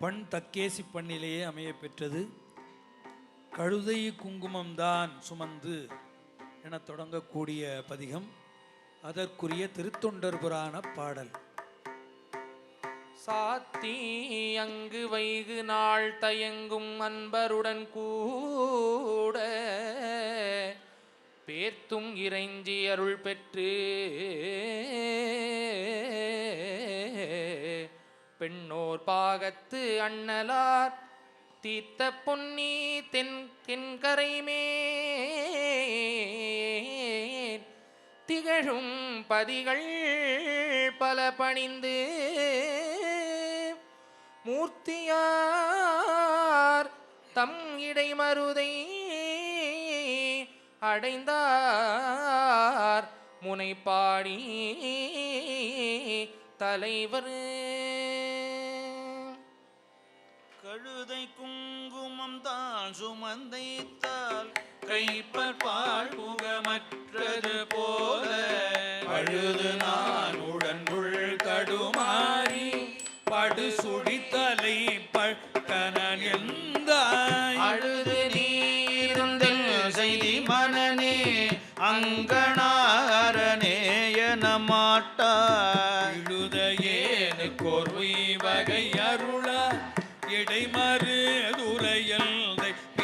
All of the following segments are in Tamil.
பண் தக்கேசி பண்ணிலேயே அமைய பெற்றது. கழுதை குங்குமம்தான் சுமந்து என தொடங்கக்கூடிய பதிகம் அதற்குரிய திருத்தொண்டர் புராண பாடல். சாத்தி அங்கு வைகு நாள் தயங்கும் அன்பருடன் கூட பேர்த்தும் இறைஞ்சி அருள் பெற்று பெண்ணோர் பாகத்து அண்ணலார் தீர்த்த பொன்னி தென் தென்கரை மேல். திகழும் பதிகள் பல பணிந்து மூர்த்தியார் தம் இடைமருதை அடைந்தார். முனைப்பாடி தலைவர் கழுதை குங்குமம் தான் சுமந்தைத்தால் கைப்பற்பால் புகமற்றது போல. அழுது நான் உடன்புள் கடுமாறி படு சுடித்தலை பட்டனன் எந்த அழுது நீ இருந்த செய்தி மனநே அங்கன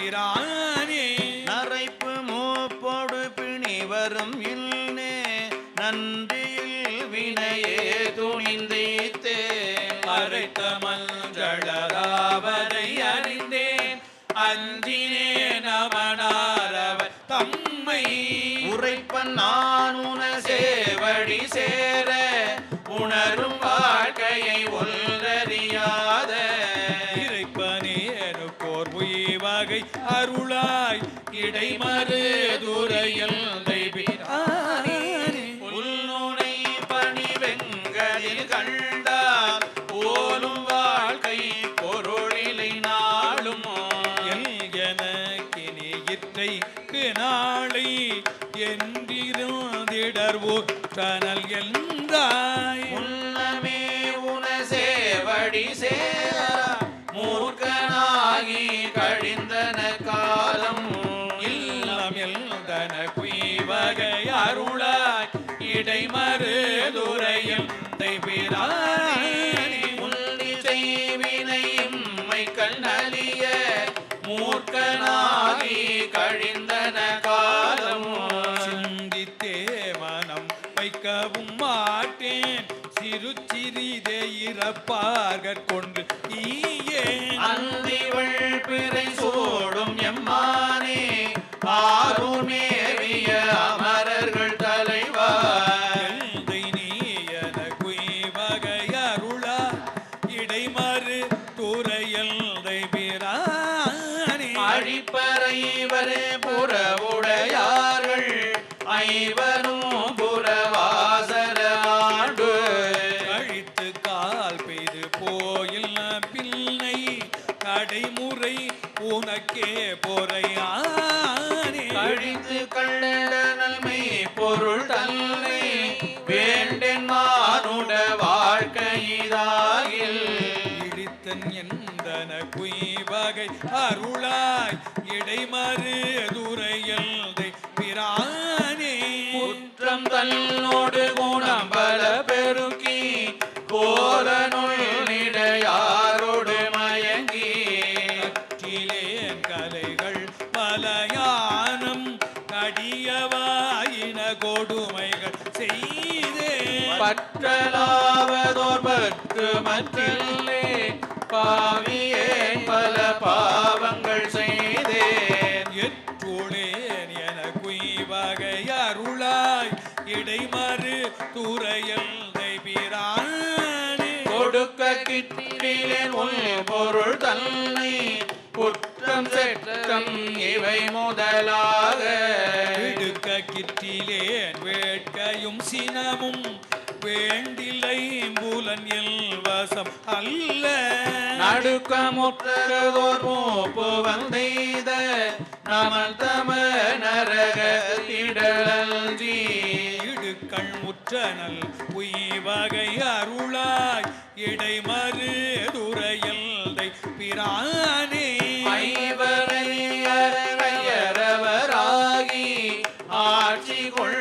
பிரானே நரைப்பு மூப்போடு பிணி வரும் இல்லே. நன்றியில் வினையே துணிந்தே அரைத்த மஞ்சளராவதை அறிந்தேன். அஞ்சினேன் அவனாரவர் தம்மை. உரைப்பன் நான் உன சேவடி சேர. உணரும் வாழ்க்கையை ஒன்றறியாத இடைமறு துரையில் பிரானே முன்னிசை வினையிம்மை கண்ணலிய மூர்க்கனாகி கழிந்தன காலம்? சிந்தித்தே மனம் வைக்கவும் மாட்டேன். சிறு சிறிதே இறப்பார்கற் கொண்டு ஈயே அந்திவள் பிறை சூடும் எம்மானே ஆருமேவிய புறவுடையார்கள். ஐவரும் புறவாசர ஆண்டு கழித்து கால் பெய்து போயில் பிள்ளை. கடைமுறை உனக்கே பொறையானே. கழித்து கண்ட நன்மை பொருள் தன்னை. வேண்டென் குய்வகை அருளாய் இடைமறு துறையல்தை பிரானே. குற்றம் தன்னோடு குணம் பல பெருக்கி கோலனுள் நிடையாரோடு மயங்கி. கற்றிலேன் கலைகள் பலயானம் கடியவாயின கொடுமைகள் செய்தே பற்றலாவதோர் பற்று மற்றில்லே பாவியேன் பல பாவங்கள் செய்தேன். எற்றுளேன் என குய்வகை அருளாய் இடைமறு துறையல்தை பிரானே கொடுக்க கிட்டிலேன் உன் பொருள் தன்னை குற்றம் செற்றம் இவை முதலாக. எடுக்க கிற்றிலேன் வேட்கையும் சினமும் வேண்டிலை புலன் எல்வசம் அல்ல. நடுக்கமுற்றதோர் மூப்பு வந்தெய்த நமன் தம நரக திடலஞ்சி இடுக்கள் முற்றனல் உய் வகை அருளாய் இடை மறு துறையல்தை பிரானே. ஐவரையரவராகி ஆட்சி கொள்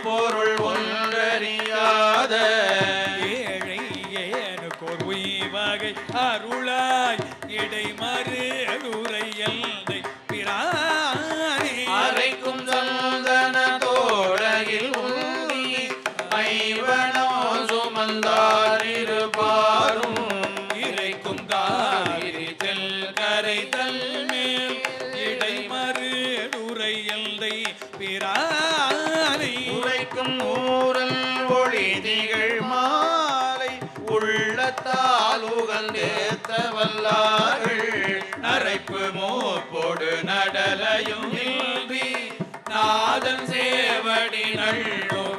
உரை எல்லை பிரானை. உரைக்கும் ஊரல் ஒளி திகழ் மாலை உள்ளத்தால் உகந்தேத்த வல்லார்கள் நரைப்பு மோப்போடு நடலையும் நாதன் சேவடி நள்ளோ